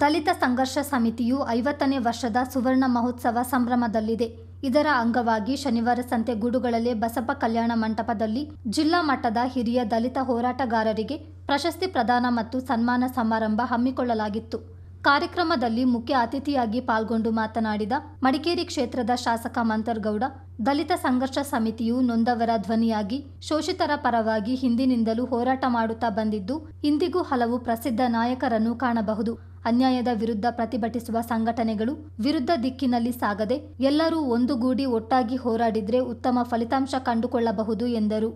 ದಲಿತ ಸಂಘರ್ಷ ಸಮಿತಿಯು ಐವತ್ತನೇ ವರ್ಷದ ಸುವರ್ಣ ಮಹೋತ್ಸವ ಸಂಭ್ರಮದಲ್ಲಿದೆ. ಇದರ ಅಂಗವಾಗಿ ಶನಿವಾರ ಸಂತೆ ಗೂಡುಗಳಲ್ಲಿ ಬಸಪ್ಪ ಕಲ್ಯಾಣ ಮಂಟಪದಲ್ಲಿ ಜಿಲ್ಲಾ ಮಟ್ಟದ ಹಿರಿಯ ದಲಿತ ಹೋರಾಟಗಾರರಿಗೆ ಪ್ರಶಸ್ತಿ ಪ್ರದಾನ ಮತ್ತು ಸನ್ಮಾನ ಸಮಾರಂಭ ಹಮ್ಮಿಕೊಳ್ಳಲಾಗಿತ್ತು. ಕಾರ್ಯಕ್ರಮದಲ್ಲಿ ಮುಖ್ಯ ಅತಿಥಿಯಾಗಿ ಪಾಲ್ಗೊಂಡು ಮಾತನಾಡಿದ ಮಡಿಕೇರಿ ಕ್ಷೇತ್ರದ ಶಾಸಕ ಮಂತರ್ಗೌಡ, ದಲಿತ ಸಂಘರ್ಷ ಸಮಿತಿಯು ನೊಂದವರ ಧ್ವನಿಯಾಗಿ ಶೋಷಿತರ ಪರವಾಗಿ ಹಿಂದಿನಿಂದಲೂ ಹೋರಾಟ ಮಾಡುತ್ತಾ ಬಂದಿದ್ದು, ಇಂದಿಗೂ ಹಲವು ಪ್ರಸಿದ್ಧ ನಾಯಕರನ್ನು ಕಾಣಬಹುದು. ಅನ್ಯಾಯದ ವಿರುದ್ಧ ಪ್ರತಿಭಟಿಸುವ ಸಂಘಟನೆಗಳು ವಿರುದ್ಧ ದಿಕ್ಕಿನಲ್ಲಿ ಸಾಗದೆ ಎಲ್ಲರೂ ಒಂದುಗೂಡಿ ಒಟ್ಟಾಗಿ ಹೋರಾಡಿದ್ರೆ ಉತ್ತಮ ಫಲಿತಾಂಶ ಕಂಡುಕೊಳ್ಳಬಹುದು ಎಂದರು.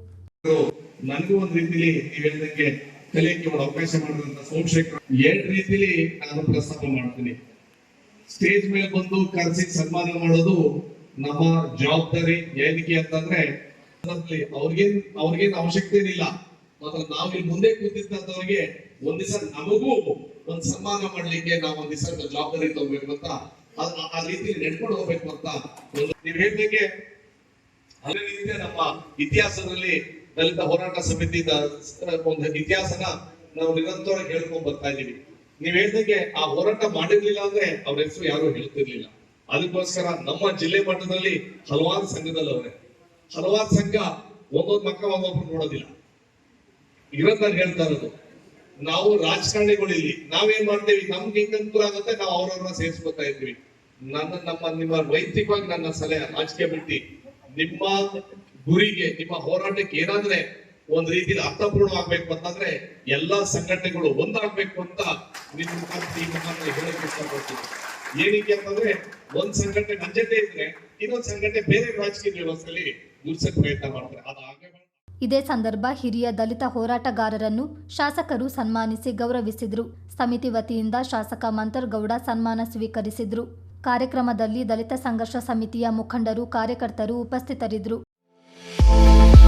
ಕಲಿಯಕ್ಕೆ ಒಂದು ಅವಕಾಶ ಮಾಡಿದಂತ ಸೋಮಶೇಖರ್. ಎರಡು ರೀತಿಲಿ ನಾನು ಪ್ರಸ್ತಾಪ ಮಾಡ್ತೀನಿ. ಸ್ಟೇಜ್ ಮೇಲೆ ಬಂದು ಕರೆಸಿ ಸನ್ಮಾನ ಮಾಡೋದು ನಮ್ಮ ಜವಾಬ್ದಾರಿ ಏನಕ್ಕೆ ಅಂತಂದ್ರೆ ಅವ್ರಿಗೇನ್ ಅವ್ರಿಗೇನ್ ಅವಶ್ಯಕತೆ ಇಲ್ಲ ಮಾತ್ರ ನಾವು ಇಲ್ಲಿ ಮುಂದೆ ಕೂತಿದ್ದಂತವ್ರಿಗೆ ಒಂದ್ ದಿವಸ ನಮಗೂ ಒಂದ್ ಸನ್ಮಾನ ಮಾಡ್ಲಿಕ್ಕೆ ನಾವು ಒಂದ್ ಜವಾಬ್ದಾರಿ ತಗೋಬೇಕು ಅಂತ ಆ- ರೀತಿ ನಡ್ಕೊಂಡು ಹೋಗ್ಬೇಕು ಅಂತ ನೀವ್ ಹೇಳ್ದಂಗೆ ಅದೇ ರೀತಿಯ ನಮ್ಮ ಇತಿಹಾಸದಲ್ಲಿ ದಲಿತ ಹೋರಾಟ ಸಮಿತಿ ಒಂದು ಇತಿಹಾಸನ ನಾವು ನಿರಂತರ ಹೇಳ್ಕೊಂಡ್ ಬರ್ತಾ ಇದೀವಿ ನೀವ್ ಹೇಳ್ದಂಗೆ ಆ ಹೋರಾಟ ಮಾಡಿರ್ಲಿಲ್ಲ ಅಂದ್ರೆ ಅವ್ರ ಹೆಸರು ಯಾರು ಹೇಳ್ತಿರ್ಲಿಲ್ಲ. ಅದಕ್ಕೋಸ್ಕರ ನಮ್ಮ ಜಿಲ್ಲೆ ಮಟ್ಟದಲ್ಲಿ ಹಲವಾರು ಸಂಘದಲ್ಲವ್ರೆ ಹಲವಾರು ಸಂಘ ಒಂದೊಂದ್ ಮಕ್ಕ ಒಬ್ಬೊಬ್ರು ನೋಡೋದಿಲ್ಲ. ಇರೋದ್ರಲ್ಲಿ ಹೇಳ್ತಾ ಇರೋದು, ನಾವು ರಾಜಕಾರಣಿಗಳು ಇಲ್ಲಿ ನಾವೇನ್ ಮಾಡ್ತೇವಿ? ನಮ್ಗೆ ಹಿಂಗ್ ಆಗುತ್ತೆ? ನಾವು ಅವ್ರವ್ರನ್ನ ಸೇರಿಸ್ಕೊತಾ ಇದ್ವಿ ನನ್ನ, ನಮ್ಮ ನಿಮ್ಮ ವೈಯಕ್ತಿಕವಾಗಿ ನನ್ನ ಸಲಹೆ, ರಾಜಕೀಯ ಬಿಟ್ಟು ನಿಮ್ಮ ಗುರಿಗೆ ನಿಮ್ಮ ಹೋರಾಟಕ್ಕೆ ಏನಾದ್ರೆ ಒಂದ್ ರೀತಿಯಲ್ಲಿ ಅರ್ಥಪೂರ್ಣ ಆಗ್ಬೇಕು ಅಂತಂದ್ರೆ ಎಲ್ಲಾ ಸಂಘಟನೆಗಳು ಒಂದಾಗ್ಬೇಕು ಅಂತ ನಿಮ್ಮ ಮುಖಾಂತರ ಈ ಮುಖಾಂತರ ಹೇಳಕ್ ಇಷ್ಟಪಡ್ತೀನಿ. ಏನಕ್ಕೆ ಅಂತಂದ್ರೆ ಒಂದ್ ಸಂಘಟನೆ ನಂಜತೆ ಜೊತೆ ಇದ್ರೆ ಇನ್ನೊಂದ್ ಸಂಘಟನೆ ಬೇರೆ ರಾಜಕೀಯ ವ್ಯವಸ್ಥೆಯಲ್ಲಿ ಗುರ್ಸಕ್ ಪ್ರಯತ್ನ ಮಾಡ್ತಾರೆ. ಅದು ಆಗೇ ಮಾಡ್- ಇದೇ ಸಂದರ್ಭ ಹಿರಿಯ ದಲಿತ ಹೋರಾಟಗಾರರನ್ನು ಶಾಸಕರು ಸನ್ಮಾನಿಸಿ ಗೌರವಿಸಿದರು. ಸಮಿತಿ ವತಿಯಿಂದ ಶಾಸಕ ಮಂತರ್ಗೌಡ ಸನ್ಮಾನ ಸ್ವೀಕರಿಸಿದರು. ಕಾರ್ಯಕ್ರಮದಲ್ಲಿ ದಲಿತ ಸಂಘರ್ಷ ಸಮಿತಿಯ ಮುಖಂಡರು, ಕಾರ್ಯಕರ್ತರು ಉಪಸ್ಥಿತರಿದ್ದರು. Thank you.